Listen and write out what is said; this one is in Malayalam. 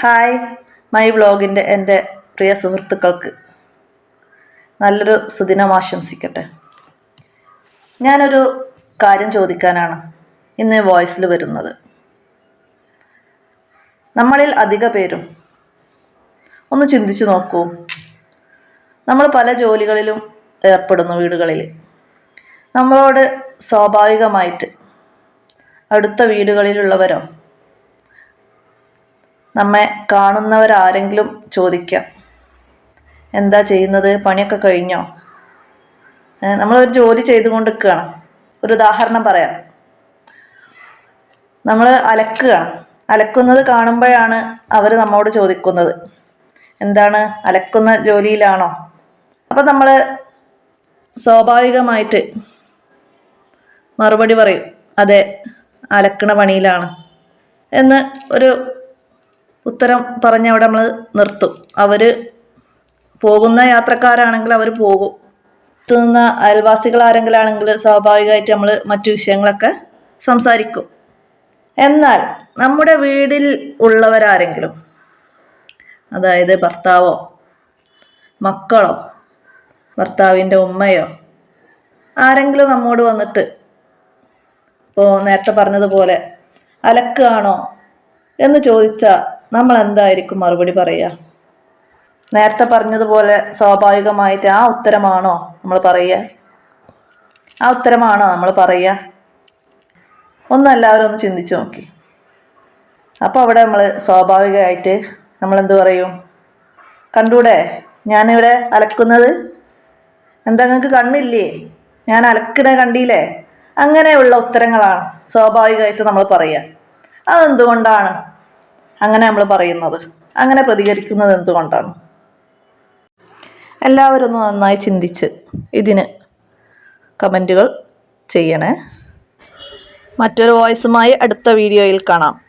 ഹായ്. മൈ വ്ളോഗിന്റെ എന്റെ പ്രിയ സുഹൃത്തുക്കൾക്ക് നല്ലൊരു സുദിനം ആശംസിക്കട്ടെ. ഞാനൊരു കാര്യം ചോദിക്കാനാണ് ഇന്ന് വോയിസിൽ വരുന്നത്. നമ്മളിൽ അധിക പേരും ഒന്ന് ചിന്തിച്ചു നോക്കൂ. നമ്മൾ പല ജോലികളിലും ഏർപ്പെടുന്നു വീടുകളിൽ. നമ്മളോട് സ്വാഭാവികമായിട്ട് അടുത്ത വീടുകളിലുള്ളവരോ നമ്മെ കാണുന്നവരാരെങ്കിലും ചോദിക്കാം. എന്താ ചെയ്യുന്നത്? പണിയൊക്കെ കഴിഞ്ഞോ? നമ്മളൊരു ജോലി ചെയ്തുകൊണ്ട് നിൽക്കുകയാണ് ഒരു ഉദാഹരണം പറയാം. നമ്മൾ അലക്കുകയാണ്. അലക്കുന്നത് കാണുമ്പോഴാണ് അവർ നമ്മോട് ചോദിക്കുന്നത്. എന്താണ്? അലക്കുന്ന ജോലിയിലാണോ? അപ്പം നമ്മൾ സ്വാഭാവികമായിട്ട് മറുപടി പറയും. അതെ അലക്കണ പണിയിലാണ്. എന്ന് ഒരു ഉത്തരം പറഞ്ഞ് അവിടെ നമ്മൾ നിർത്തും. അവർ പോകുന്ന യാത്രക്കാരാണെങ്കിൽ അവർ പോകും. എത്തുന്ന അയൽവാസികൾ ആരെങ്കിലാണെങ്കിൽ സ്വാഭാവികമായിട്ട് നമ്മൾ മറ്റു വിഷയങ്ങളൊക്കെ സംസാരിക്കും. എന്നാൽ നമ്മുടെ വീടിൽ ഉള്ളവരാരെങ്കിലും അതായത് ഭർത്താവോ മക്കളോ ഭർത്താവിന്റെ ഉമ്മയോ ആരെങ്കിലും നമ്മോട് വന്നിട്ട് ഇപ്പോൾ നേരത്തെ പറഞ്ഞതുപോലെ അലക്കുകയാണോ എന്ന് ചോദിച്ചാൽ നമ്മൾ എന്തായിരിക്കും മറുപടി പറയുക നേരത്തെ പറഞ്ഞതുപോലെ സ്വാഭാവികമായിട്ട് ആ ഉത്തരമാണോ നമ്മൾ പറയുക? ആ ഉത്തരമാണോ നമ്മൾ പറയുക? ഒന്ന് എല്ലാവരും ഒന്ന് ചിന്തിച്ചു നോക്കി. അപ്പോൾ അവിടെ നമ്മൾ സ്വാഭാവികമായിട്ട് നമ്മൾ എന്ത് പറയും? കണ്ടൂടെ ഞാനിവിടെ അലക്കുന്നത്? എന്താ നിങ്ങൾക്ക് കണ്ണില്ലേ? ഞാൻ അലക്കണ കണ്ടില്ലേ? അങ്ങനെയുള്ള ഉത്തരങ്ങളാണ് സ്വാഭാവികമായിട്ട് നമ്മൾ പറയുക. അതെന്തുകൊണ്ടാണ്? അങ്ങനെ നമ്മൾ പറയുന്നത്. അങ്ങനെ പ്രതികരിക്കുന്നത് എന്തുകൊണ്ടാണ്? എല്ലാവരും ഒന്ന് നന്നായി ചിന്തിച്ച് ഇതിന് കമന്റുകൾ ചെയ്യണേ. മറ്റൊരു വോയിസുമായി അടുത്ത വീഡിയോയിൽ കാണാം.